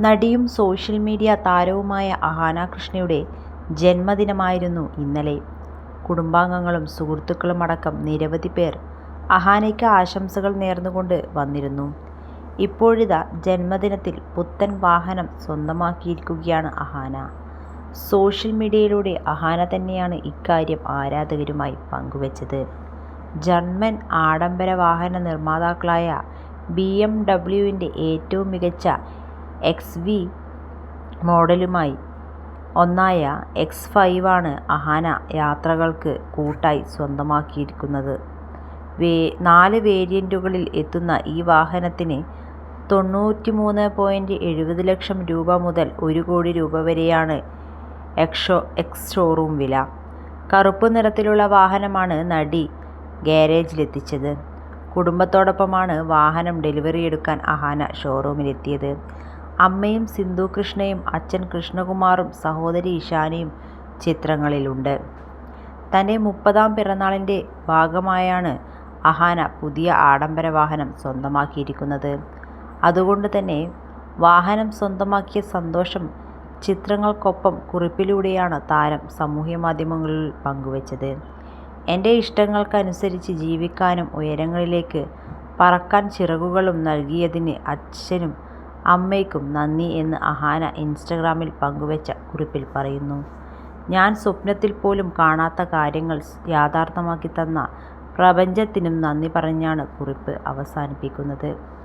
നടിയും social media താരവുമായ അഹാന കൃഷ്ണയുടെ ജന്മദിനമായിരുന്നു ഇന്നലെ. കുടുംബാംഗങ്ങളും സുഹൃത്തുക്കളുമടക്കം നിരവധി പേർ അഹാനയ്ക്ക് ആശംസകൾ നേർന്നുകൊണ്ട് വന്നിരുന്നു. ഇപ്പോഴിതാ ജന്മദിനത്തിൽ പുത്തൻ വാഹനം സ്വന്തമാക്കിയിരിക്കുകയാണ് അഹാന. സോഷ്യൽ മീഡിയയിലൂടെ അഹാന തന്നെയാണ് ഇക്കാര്യം ആരാധകരുമായി പങ്കുവച്ചത് ജർമ്മൻ ആഡംബര വാഹന നിർമ്മാതാക്കളായ ബി. എം. ഡബ്ല്യുവിന്റെ ഏറ്റവും മികച്ച എക്സ്. വി മോഡലുമായി ഒന്നായ എക്സ് ഫൈവാണ് അഹാന യാത്രകൾക്ക് കൂട്ടായി സ്വന്തമാക്കിയിരിക്കുന്നത്. വേ നാല് വേരിയന്റുകളിൽ എത്തുന്ന ഈ വാഹനത്തിന് തൊണ്ണൂറ്റി മൂന്ന് പോയിന്റ് എഴുപത് ലക്ഷം രൂപ മുതൽ ഒരു കോടി രൂപ വരെയാണ് എക്സ് ഷോറൂം വില. കറുപ്പ് നിറത്തിലുള്ള വാഹനമാണ് നടി ഗാരേജിലെത്തിച്ചത്. കുടുംബത്തോടൊപ്പമാണ് വാഹനം ഡെലിവറി എടുക്കാൻ അഹാന ഷോറൂമിലെത്തിയത്. അമ്മയും സിന്ധു കൃഷ്ണയും അച്ഛൻ കൃഷ്ണകുമാറും സഹോദരി ഇഷാനിയും ചിത്രങ്ങളിലുണ്ട്. തന്റെ മുപ്പതാം പിറന്നാളിന്റെ ഭാഗമായാണ് അഹാന പുതിയ ആഡംബര വാഹനം സ്വന്തമാക്കിയിരിക്കുന്നത്. അതുകൊണ്ട് തന്നെ വാഹനം സ്വന്തമാക്കിയ സന്തോഷം ചിത്രങ്ങൾക്കൊപ്പം കുറിപ്പിലൂടെയാണ് താരം സാമൂഹ്യ മാധ്യമങ്ങളിൽ പങ്കുവച്ചത് എന്റെ ഇഷ്ടങ്ങൾക്കനുസരിച്ച് ജീവിക്കാനും ഉയരങ്ങളിലേക്ക് പറക്കാൻ ചിറകുകളും നൽകിയതിന് അച്ഛനും അമ്മയ്ക്കും നന്ദി എന്ന് അഹാന ഇൻസ്റ്റഗ്രാമിൽ പങ്കുവച്ച കുറിപ്പിൽ പറയുന്നു. ഞാൻ സ്വപ്നത്തിൽ പോലും കാണാത്ത കാര്യങ്ങൾ യാഥാർത്ഥ്യമാക്കി തന്ന പ്രപഞ്ചത്തിനും നന്ദി പറഞ്ഞാണ് കുറിപ്പ് അവസാനിപ്പിക്കുന്നത്.